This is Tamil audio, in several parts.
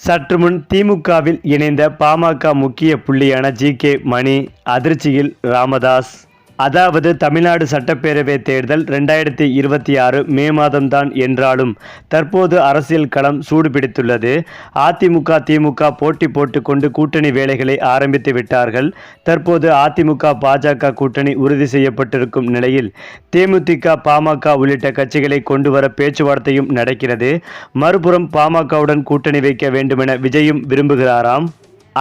சற்று முன் திமுகவில் இணைந்த பாமக முக்கிய புள்ளியான ஜி கே மணி அதிர்ச்சியில் ராமதாஸ் அதாவது தமிழ்நாடு சட்டப்பேரவை தேர்தல் ரெண்டாயிரத்தி இருபத்தி ஆறு மே மாதம்தான் என்றாலும் தற்போது அரசியல் களம் சூடுபிடித்துள்ளது. அதிமுக திமுக போட்டி போட்டுக்கொண்டு கூட்டணி வேலைகளை ஆரம்பித்து விட்டார்கள். தற்போது அதிமுக பாஜக கூட்டணி உறுதி செய்யப்பட்டிருக்கும் நிலையில் தேமுதிக பாமக உள்ளிட்ட கட்சிகளை கொண்டு வர பேச்சுவார்த்தையும் நடக்கிறது. மறுபுறம் பாமகவுடன் கூட்டணி வைக்க வேண்டுமென விஜயும் விரும்புகிறாராம்.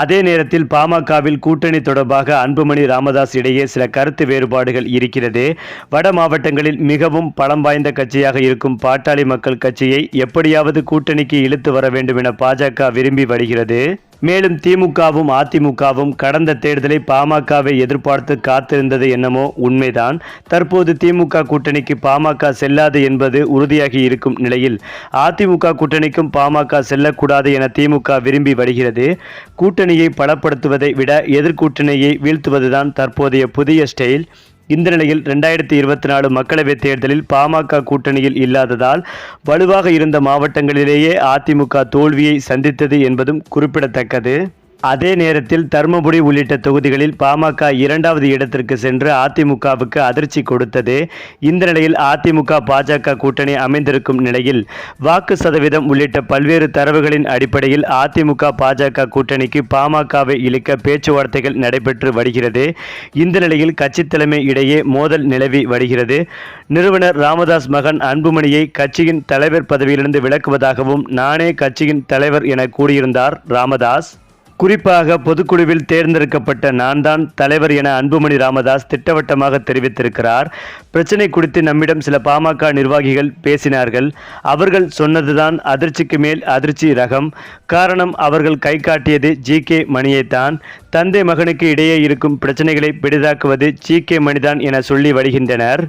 அதே நேரத்தில் பாமகவில் கூட்டணி தொடர்பாக அன்புமணி ராமதாஸ் இடையே சில கருத்து வேறுபாடுகள் இருக்கிறது. வட மாவட்டங்களில் மிகவும் பலம் வாய்ந்த கட்சியாக இருக்கும் பாட்டாளி மக்கள் கட்சியை எப்படியாவது கூட்டணிக்கு இழுத்து வர வேண்டும் என பாஜக விரும்பி வருகிறது. மேலும் திமுகவும் அதிமுகவும் கடந்த தேர்தலை பாமகவை எதிர்பார்த்து காத்திருந்தது என்னமோ உண்மைதான். தற்போது திமுக கூட்டணிக்கு பாமக செல்லாது என்பது உறுதியாகி இருக்கும் நிலையில் அதிமுக கூட்டணிக்கும் பாமக செல்லக்கூடாது என திமுக விரும்பி வருகிறது. கூட்டணியை பலப்படுத்துவதை விட எதிர்கூட்டணியை வீழ்த்துவதுதான் தற்போதைய புதிய ஸ்டைல். இந்த நிலையில் ரெண்டாயிரத்தி இருபத்தி நாலு மக்களவைத் தேர்தலில் பாமக கூட்டணியில் இல்லாததால் வலுவாக இருந்த மாவட்டங்களிலேயே அதிமுக தோல்வியை சந்தித்தது என்பதும் குறிப்பிடத்தக்கது. அதே நேரத்தில் தருமபுரி உள்ளிட்ட தொகுதிகளில் பாமக இரண்டாவது இடத்திற்கு சென்று அதிமுகவுக்கு அதிர்ச்சி கொடுத்தது. இந்த நிலையில் அதிமுக பாஜக கூட்டணி அமைந்திருக்கும் நிலையில் வாக்கு சதவீதம் உள்ளிட்ட பல்வேறு தரவுகளின் அடிப்படையில் அதிமுக பாஜக கூட்டணிக்கு பாமகவை இழுக்க பேச்சுவார்த்தைகள் நடைபெற்று வருகிறது. இந்த நிலையில் கட்சி தலைமை இடையே மோதல் நிலவி வருகிறது. நிறுவனர் ராமதாஸ் மகன் அன்புமணியை கட்சியின் தலைவர் பதவியிலிருந்து விலக்குவதாகவும் நானே கட்சியின் தலைவர் என கூறியிருந்தார் ராமதாஸ். குறிப்பாக பொதுக்குழுவில் தேர்ந்தெடுக்கப்பட்ட நான் தான் தலைவர் என அன்புமணி ராமதாஸ் திட்டவட்டமாக தெரிவித்திருக்கிறார். பிரச்சனை குறித்து நம்மிடம் சில பாமக நிர்வாகிகள் பேசினார்கள். அவர்கள் சொன்னதுதான் அதிர்ச்சிக்கு மேல் அதிர்ச்சி ரகம். காரணம் அவர்கள் கை காட்டியது ஜி கே மணியைத்தான். தந்தை மகனுக்கு இடையே இருக்கும் பிரச்சனைகளை பெரிதாக்குவது ஜி கே மணிதான் என சொல்லி வருகின்றனர்.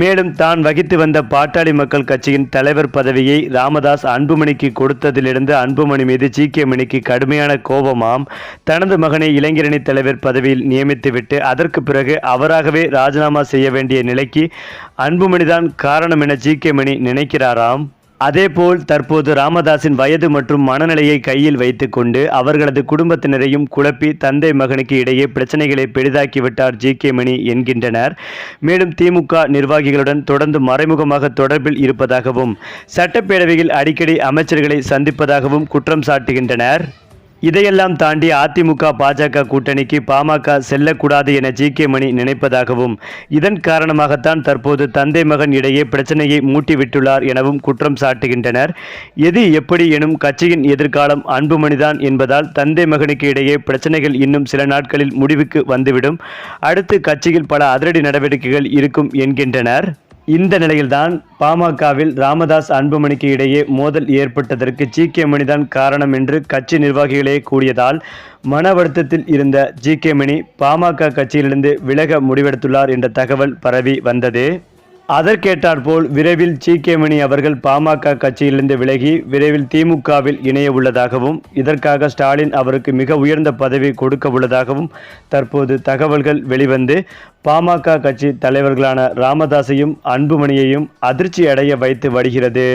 மேலும் தான் வகித்து வந்த பாட்டாளி மக்கள் கட்சியின் தலைவர் பதவியை ராமதாஸ் அன்புமணிக்கு கொடுத்ததிலிருந்து அன்புமணி மீது ஜி கே மணிக்கு கடுமையான கோபமாம். தனது மகனை இளைஞரணி தலைவர் பதவியில் நியமித்துவிட்டு அதற்கு பிறகு அவராகவே ராஜினாமா செய்ய வேண்டிய நிலைக்கு அன்புமணிதான் காரணம் என ஜி கே மணி நினைக்கிறாராம். அதேபோல் தற்போது ராமதாஸின் வயது மற்றும் மனநிலையை கையில் வைத்துக்கொண்டு அவர்களது குடும்பத்தினரையும் குழப்பி தந்தை மகனுக்கு இடையே பிரச்சனைகளை பெரிதாக்கிவிட்டார் ஜி கே மணி என்கின்றனர். மேலும் திமுக நிர்வாகிகளுடன் தொடர்ந்து மறைமுகமாக தொடர்பில் இருப்பதாகவும் சட்டப்பேரவையில் அடிக்கடி அமைச்சர்களை சந்திப்பதாகவும் குற்றம் சாட்டுகின்றனர். இதையெல்லாம் தாண்டி அதிமுக பாஜக கூட்டணிக்கு பாமக செல்லக்கூடாது என ஜி கே மணி நினைப்பதாகவும் இதன் காரணமாகத்தான் தற்போது தந்தை மகன் இடையே பிரச்சனையை மூட்டிவிட்டுள்ளார் எனவும் குற்றம் சாட்டுகின்றனர். எது எப்படி எனும் கட்சியின் எதிர்காலம் அன்புமணிதான் என்பதால் தந்தை மகனுக்கு இடையே பிரச்சனைகள் இன்னும் சில நாட்களில் முடிவுக்கு வந்துவிடும். அடுத்து கட்சியில் பல அதிரடி நடவடிக்கைகள் இருக்கும் என்கின்றனர். இந்த நிலையில்தான் பாமகவில் ராமதாஸ் அன்புமணிக்கு இடையே மோதல் ஏற்பட்டதற்கு ஜி கே மணிதான் காரணம் என்று கட்சி நிர்வாகிகளே கூறியதால் மன வருத்தத்தில் இருந்த ஜி கே மணி பாமக கட்சியிலிருந்து விலக முடிவெடுத்துள்ளார் என்ற தகவல் பரவி வந்தது. அதற்கேற்றாற்போல் விரைவில் ஜி கே. மணி அவர்கள் பாமக கட்சியிலிருந்து விலகி விரைவில் திமுகவில் இணைய உள்ளதாகவும் இதற்காக ஸ்டாலின் அவருக்கு மிக உயர்ந்த பதவி கொடுக்க உள்ளதாகவும் தற்போது தகவல்கள் வெளிவந்து பாமக கட்சி தலைவர்களான ராமதாஸையும் அன்புமணியையும் அதிர்ச்சி அடைய வைத்து வருகிறது.